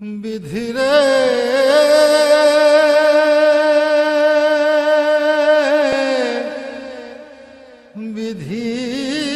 বিধিরে বিধি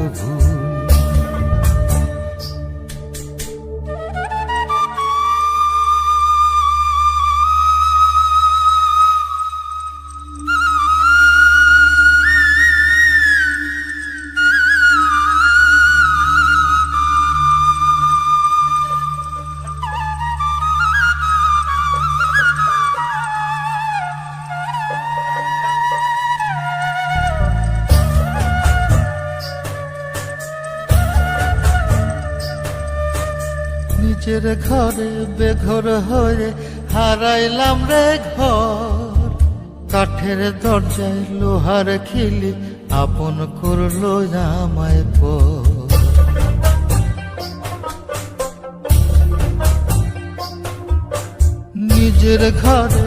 নিজের ঘরে বেঘর হয়ে হারাইলাম রে ঘর। কাঠের দরজায় লোহার খিলি আপন করল আমায় পর। নিজের ঘরে